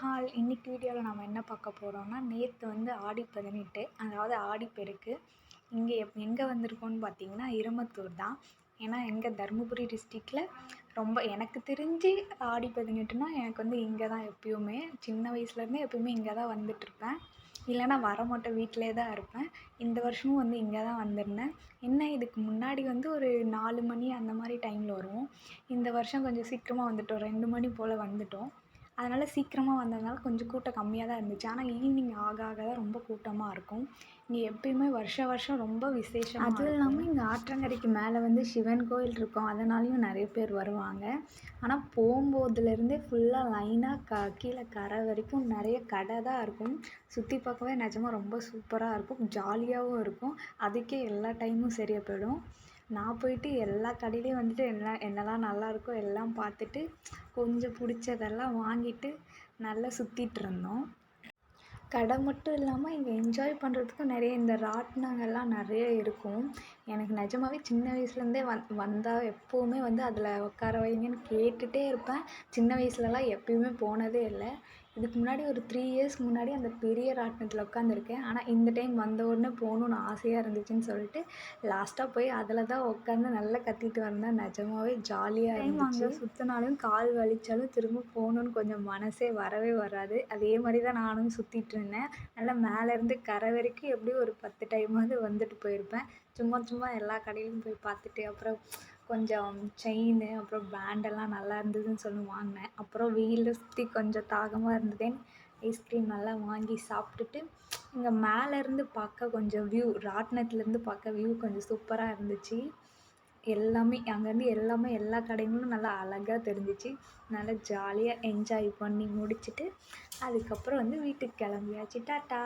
Hall இன்னைக்கு வீடியோவில் நம்ம என்ன பார்க்க போகிறோம்னா நேற்று வந்து ஆடி பதினெட்டு அதாவது ஆடிப்பெருக்கு இங்கே எப் எங்கே வந்திருக்கோம்னு பார்த்தீங்கன்னா இருமத்தூர் தான். ஏன்னா எங்கள் தருமபுரி டிஸ்ட்ரிக்டில் ரொம்ப எனக்கு தெரிஞ்சு ஆடி பதினெட்டுனா எனக்கு வந்து இங்கே தான் எப்பயுமே. சின்ன வயசுலேருந்தே எப்பயுமே இங்கே தான் வந்துட்டுருப்பேன் இல்லைன்னா வரமாட்டேன் வீட்டிலே தான் இருப்பேன். இந்த வருஷமும் வந்து இங்கே தான் வந்திருந்தேன். என்ன இதுக்கு முன்னாடி வந்து ஒரு நாலு மணி அந்த மாதிரி டைமில் வருவோம். இந்த வருஷம் கொஞ்சம் சீக்கிரமாக வந்துட்டோம். ரெண்டு மணி போல் வந்துட்டோம். அதனால் சீக்கிரமாக வந்ததுனால கொஞ்சம் கூட்டம் கம்மியாக தான் இருந்துச்சு. ஆனால் ஈவினிங் ஆக ஆக தான் ரொம்ப கூட்டமாக இருக்கும். இங்கே எப்பயுமே வருஷ வருஷம் ரொம்ப விசேஷம் அதுவும் இல்லாமல் இங்கே ஆற்றங்கரைக்கு மேலே வந்து சிவன் கோயில் இருக்கும். அதனாலையும் நிறைய பேர் வருவாங்க. ஆனால் போகும்போதுலேருந்தே ஃபுல்லாக லைனாக க கீழே கரை வரைக்கும் நிறைய கடை தான் இருக்கும். சுற்றி பார்க்கவே நிஜமாக ரொம்ப சூப்பராக இருக்கும். ஜாலியாகவும் இருக்கும். அதுக்கே எல்லா டைமும் சரியாக போயிடும். நான் போயிட்டு எல்லா கடையிலையும் வந்துட்டு என்ன என்னெல்லாம் நல்லா இருக்கோ எல்லாம் பார்த்துட்டு கொஞ்சம் பிடிச்சதெல்லாம் வாங்கிட்டு நல்லா சுற்றிட்டு இருந்தோம். கடை மட்டும் இல்லாமல் இங்கே என்ஜாய் பண்ணுறதுக்கும் நிறைய இந்த ராட்டினங்கள்லாம் நிறைய இருக்கும். எனக்கு நிஜமாவே சின்ன வயசுலேருந்தே வந் வந்தால் எப்போவுமே வந்து அதில் உட்கார வைங்கன்னு கேட்டுகிட்டே இருப்பேன். சின்ன வயசுலலாம் எப்பயுமே போனதே இல்லை. இதுக்கு முன்னாடி ஒரு த்ரீ இயர்ஸ் முன்னாடி அந்த பெரிய ராட்டினத்தில் உட்காந்துருக்கேன் ஆனால் இந்த டைம் வந்த உடனே போகணுன்னு ஆசையாக இருந்துச்சுன்னு சொல்லிட்டு லாஸ்ட்டாக போய் அதில் தான் உட்காந்து நல்லா கத்திட்டு வந்தேன். நிஜமாவே ஜாலியாக இருந்துச்சு அங்கே சுற்றினாலும் கால் வலிச்சாலும் திரும்ப போகணுன்னு கொஞ்சம் மனசே வரவே வராது. அதே மாதிரி தான் நானும் சுற்றிட்டு இருந்தேன். நல்லா மேலேருந்து கரை வரைக்கும் எப்படியும் ஒரு பத்து டைமாவது வந்துட்டு போயிருப்பேன். சும்மா சும்மா எல்லா கடையிலும் போய் பார்த்துட்டு அப்புறம் கொஞ்சம் செயினு அப்புறம் பேண்டெல்லாம் நல்லா இருந்ததுன்னு சொல்லி வாங்கினேன். அப்புறம் வெயிலில் சுற்றி கொஞ்சம் தாகமாக இருந்ததேன்னு ஐஸ்கிரீம் நல்லா வாங்கி சாப்பிட்டுட்டு இங்கே மேலேருந்து பார்க்க கொஞ்சம் வியூ ராட்டினத்துலேருந்து பார்க்க வியூ கொஞ்சம் சூப்பராக இருந்துச்சு. எல்லாமே அங்கேருந்து எல்லாமே எல்லா கடைங்களும் நல்லா அழகாக தெரிஞ்சிச்சு. நல்லா ஜாலியாக என்ஜாய் பண்ணி முடிச்சுட்டு அதுக்கப்புறம் வந்து வீட்டுக்கு கிளம்பியாச்சு. டாட்டா!